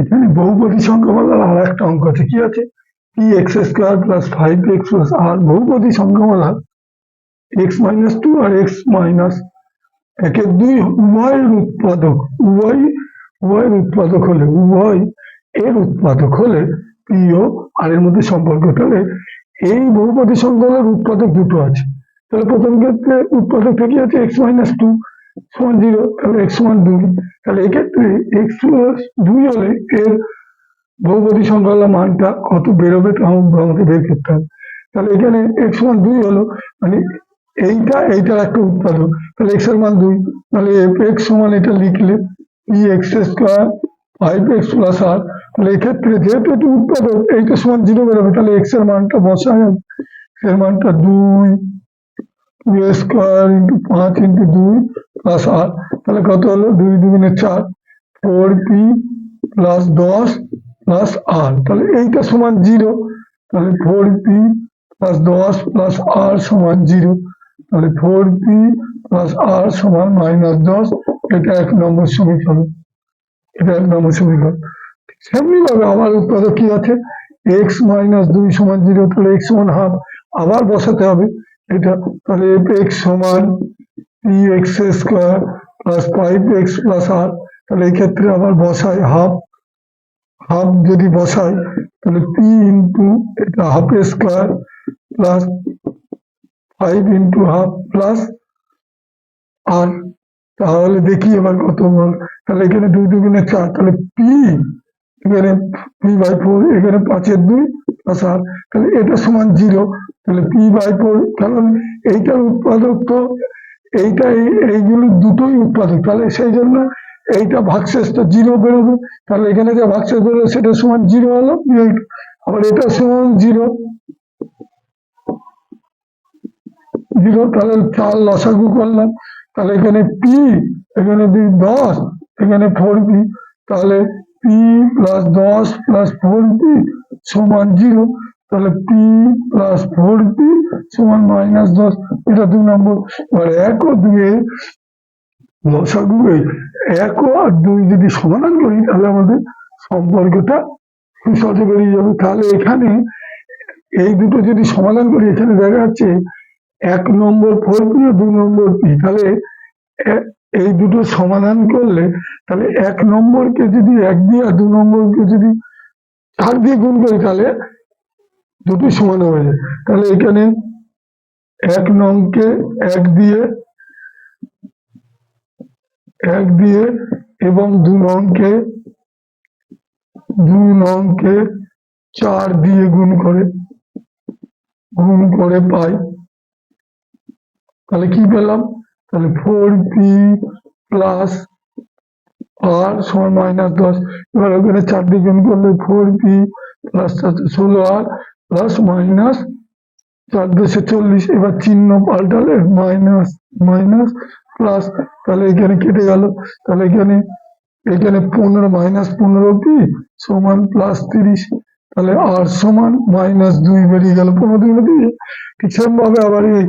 এখানে বহুপদী সংখ্যা বলার আর একটা অঙ্ক আছে। কি আছে? P x square plus five x plus r বহুপদী সংখ্যা বলার। এক্স মাইনাস টু আর এক্স মাইনাস একের দুই উভয়ের উৎপাদক। উভয়, উভয়ের উৎপাদক হলে, উভয় এর উৎপাদক হলে পি ও আর এর মধ্যে সম্পর্ক। তাহলে এই বহুপদী সংখ্যার উৎপাদক দুটো আছে। তাহলে প্রথম ক্ষেত্রে উৎপাদক থেকে আছে? এক্স মাইনাস টু এক্স এক্ষেত্রে এর মানটা কত বেরোবে আমাকে বের করতে হবে। তাহলে এখানে এক্স সমান দুই হলো মানে এইটা, এইটার একটা উৎপাদক। তাহলে এক্সের মান দুই। তাহলে এক্স সমান এটা লিখলে ই x square five x plus r তাহলে এক্ষেত্রে যেহেতু এটি উৎপাদক, এইটা সমান জিরো বেরোবে, তাহলে এক্সের মানটা বসায়। এর মানটা দুই। স্কোয়ার ইন্টু পাঁচ ইন্টু দুই প্লাস আর তাহলে কত হলো? দুই দুগুণে চার। ফোর পি প্লাস দশ প্লাস আর তাহলে এইটা সমান জিরো তাহলে ফোর পি প্লাস দশ প্লাস আর সমান জিরো তাহলে ফোর পি প্লাস আর সমান মাইনাস দশ। এটা এক নম্বর সমীকরণ। এটা এক নম্বর সমীকরণ। সেমনি ভাবে আমার উৎপাদক কি আছে? এক্স মাইনাস দুই সমান জিরো তাহলে এক্স সমান হাফ আবার বসাতে হবে। এটা তাহলে এক্স সমান P X square plus five X plus আর তাহলে এই ক্ষেত্রে আবার বসাই হাফ হাফ যদি বসাই, তাহলে পি ইন্টু এটা half square plus five into half plus আর তাহলে দেখি এবার কত বল তাহলে এখানে দুই দুগুণে চার, তাহলে পি এখানে পি বাই ফোর এখানে পাঁচের দুই প্লাস আর তাহলে এটা সমান জিরো তাহলে পি বাই ফোর কারণ এইটার উৎপাদক তো এইটা এইগুলো দুটোই উৎপাদক। তাহলে সেই জন্য এইটা ভাগশেষটা জিরো বেরোবে তাহলে এখানে যে ভাগশেষ বেরোবে সেটা সমান জিরো হলো আবার এটা সমান জিরো জিরো তাহলে চার লসাগু করলাম। তাহলে এখানে পি এখানে দশ, এখানে ফোর পি তাহলে পি প্লাস দশ প্লাস ফোর পি সমান জিরো তাহলে পি প্লাস ফোর পি সমান মাইনাস দশ, এটা দু নম্বর। এবার এক ও দুয়ে লসাগু এক ও আর দুই যদি সমাধান করি তাহলে আমাদের সম্পর্কটা সহজে বেরিয়ে যাবে। তাহলে এখানে এই দুটো যদি সমাধান করি, এখানে দেখা যাচ্ছে এক নম্বর ফোর পি ও দু নম্বর পি তাহলে এই দুটো সমাধান করলে তাহলে এক নম্বরকে যদি এক দিয়ে আর দু নম্বরকে যদি চার দিয়ে গুণ করি, তাহলে দুটোই সমান হয়ে যায়। তাহলে এখানে এক নংকে এক দিয়ে এক দিয়ে এবং দু নংকে দু নংকে চার দিয়ে গুণ করে গুণ করে পাই। তাহলে কি পেলাম? তাহলে ফোর পি প্লাস আর সমান মাইনাস দশ। এবার ওখানে চার দিয়ে গুণ করলে ফোর পি প্লাস ষোলো আর প্লাস মাইনাস চার দশে চল্লিশ, এবার চিহ্ন পাল্টালে মাইনাস মাইনাস প্লাস, তাহলে এখানে কেটে গেল। তাহলে এখানে এখানে পনেরো, মাইনাস পনেরো পি সমান প্লাস তিরিশ। তাহলে আর সমান মাইনাস দুই বেরিয়ে গেল পনেরো দুই দুই ঠিক সেরকম ভাবে আবার এই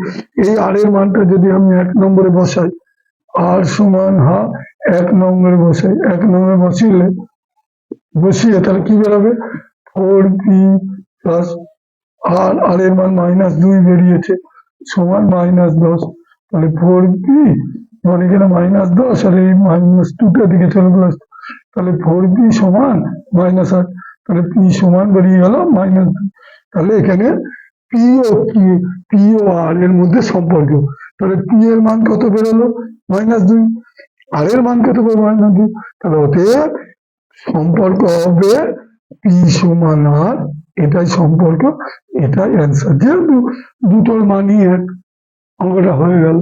এই আর এর মানটা যদি আমি এক নম্বরে বসাই আর সমান হা, এক নম্বরে বসাই, এক নম্বরে বসিলে, বসিয়ে তাহলে কি বেরোবে? ফোর পি প্লাস আর আর এর মান মাইনাস দুই বেরিয়েছে। সমান মাইনাস দশ। তাহলে ফোর পি মানে এখানে মাইনাস দশ আর এই মাইনাস টুটা দিকে চলে প্লাস তাহলে ফোর পি সমান মাইনাস আট। তাহলে পি সমান বেরিয়ে গেল মাইনাস তাহলে এখানে পি ও কি পি ও আর এর মধ্যে সম্পর্ক। তাহলে পি এর মান কত বেরোলো? মাইনাস দুই। আর এর মান কত বেরোলো? মাইনাস দুই। তাহলে অতএব সম্পর্ক হবে পি সমান আর এটাই সম্পর্ক এটাই অ্যান্সার যেহেতু দুটোর এক অঙ্কটা হয়ে গেল।